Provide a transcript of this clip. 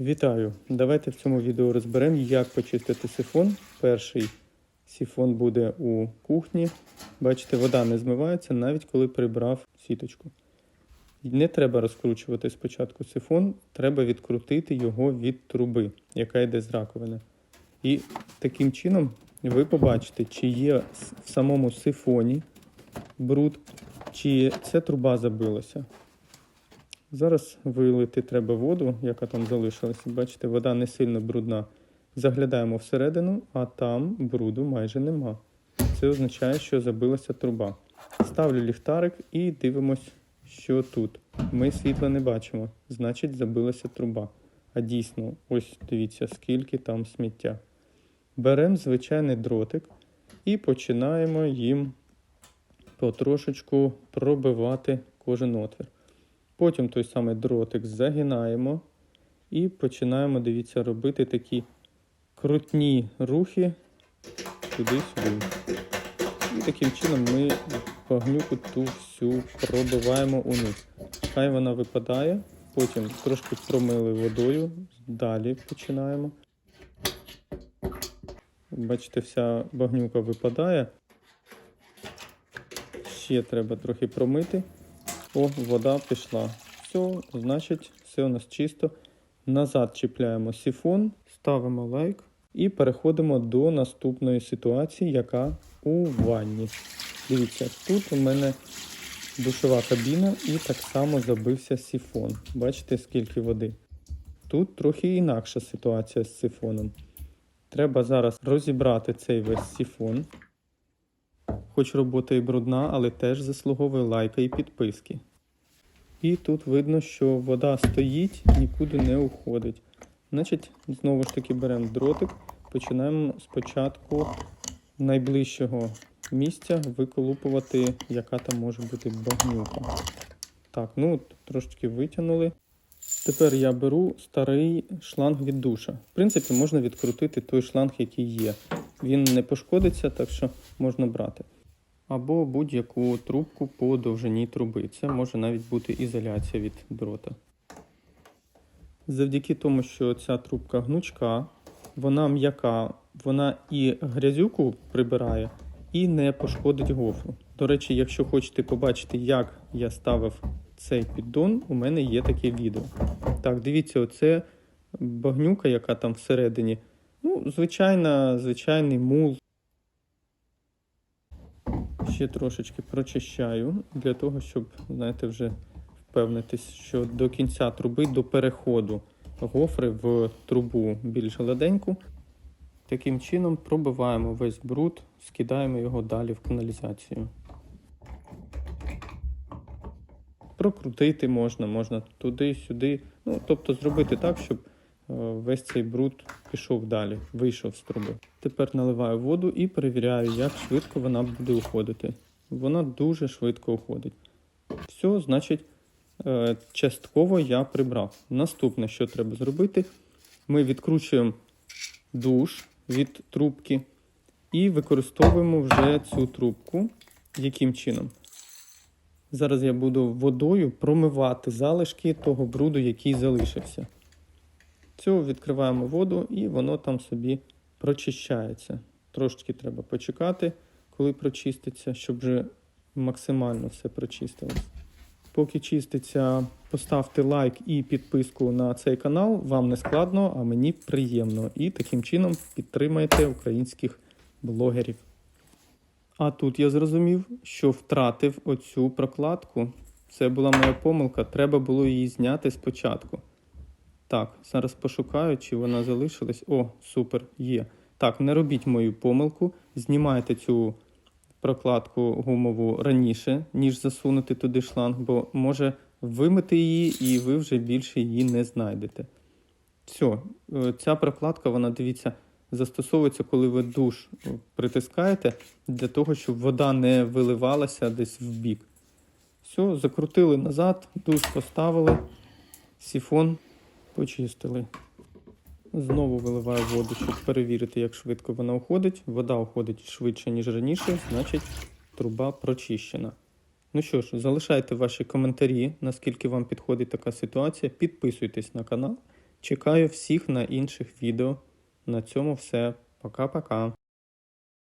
Вітаю! Давайте в цьому відео розберемо, як почистити сифон. Перший сифон буде у кухні. Бачите, вода не змивається, навіть коли прибрав сіточку. Не треба розкручувати спочатку сифон, треба відкрутити його від труби, яка йде з раковини. І таким чином ви побачите, чи є в самому сифоні бруд, чи ця труба забилася. Зараз вилити треба воду, яка там залишилася. Бачите, вода не сильно брудна. Заглядаємо всередину, а там бруду майже нема. Це означає, що забилася труба. Ставлю ліхтарик і дивимось, що тут. Ми світла не бачимо, значить забилася труба. А дійсно, ось дивіться, скільки там сміття. Беремо звичайний дротик і починаємо їм потрошечку пробивати кожен отвір. Потім той самий дротик загинаємо і починаємо, дивіться, робити такі крутні рухи туди-сюди. І таким чином ми багнюку ту всю пробиваємо униз. Хай вона випадає, потім трошки промили водою, далі починаємо. Бачите, вся багнюка випадає. Ще треба трохи промити. О, вода пішла. Все, значить, все у нас чисто. Назад чіпляємо сифон, ставимо лайк і переходимо до наступної ситуації, яка у ванні. Дивіться, тут у мене душова кабіна і так само забився сифон. Бачите, скільки води. Тут трохи інакша ситуація з сифоном. Треба зараз розібрати цей весь сифон. Хоч робота і брудна, але теж заслуговує лайка і підписки. І тут видно, що вода стоїть, нікуди не уходить. Значить, знову ж таки беремо дротик, починаємо спочатку найближчого місця виколупувати, яка там може бути багнюка. Так, ну трошечки витягнули. Тепер я беру старий шланг від душа. В принципі, можна відкрутити той шланг, який є. Він не пошкодиться, так що можна брати. Або будь-яку трубку по довжині труби. Це може навіть бути ізоляція від дрота. Завдяки тому, що ця трубка гнучка, вона м'яка, вона і грязюку прибирає, і не пошкодить гофру. До речі, якщо хочете побачити, як я ставив цей піддон, у мене є таке відео. Так, дивіться, оце багнюка, яка там всередині. Ну, звичайна, звичайний мул. Ще трошечки прочищаю для того, щоб, знаєте, вже впевнитись, що до кінця труби, до переходу гофри в трубу більш гладеньку. Таким чином пробиваємо весь бруд, скидаємо його далі в каналізацію. Прокрутити можна, можна туди-сюди. Ну, тобто зробити так, щоб весь цей бруд пішов далі, вийшов з труби. Тепер наливаю воду і перевіряю, як швидко вона буде уходити. Вона дуже швидко уходить. Все, значить, е, частково я прибрав. Наступне, що треба зробити, ми відкручуємо душ від трубки і використовуємо вже цю трубку. Яким чином? Зараз я буду водою промивати залишки того бруду, який залишився. Цього відкриваємо воду і воно там собі прочищається. Трошечки треба почекати, коли прочиститься, щоб вже максимально все прочистилось. Поки чиститься, поставте лайк і підписку на цей канал. Вам не складно, а мені приємно. І таким чином підтримайте українських блогерів. А тут я зрозумів, що втратив оцю прокладку. Це була моя помилка, треба було її зняти спочатку. Так, зараз пошукаю, чи вона залишилась. О, супер, є. Так, не робіть мою помилку. Знімайте цю прокладку гумову раніше, ніж засунути туди шланг, бо може вимити її і ви вже більше її не знайдете. Все, ця прокладка, вона дивіться, застосовується, коли ви душ е, притискаєте, для того, щоб вода не виливалася десь в бік. Все, закрутили назад, душ поставили, сифон почистили. Знову виливаю воду, щоб перевірити, як швидко вона уходить. Вода уходить швидше, ніж раніше, значить труба прочищена. Ну що ж, залишайте ваші коментарі, наскільки вам підходить така ситуація. Підписуйтесь на канал. Чекаю всіх на інших відео. На цьому все. Пока-пока.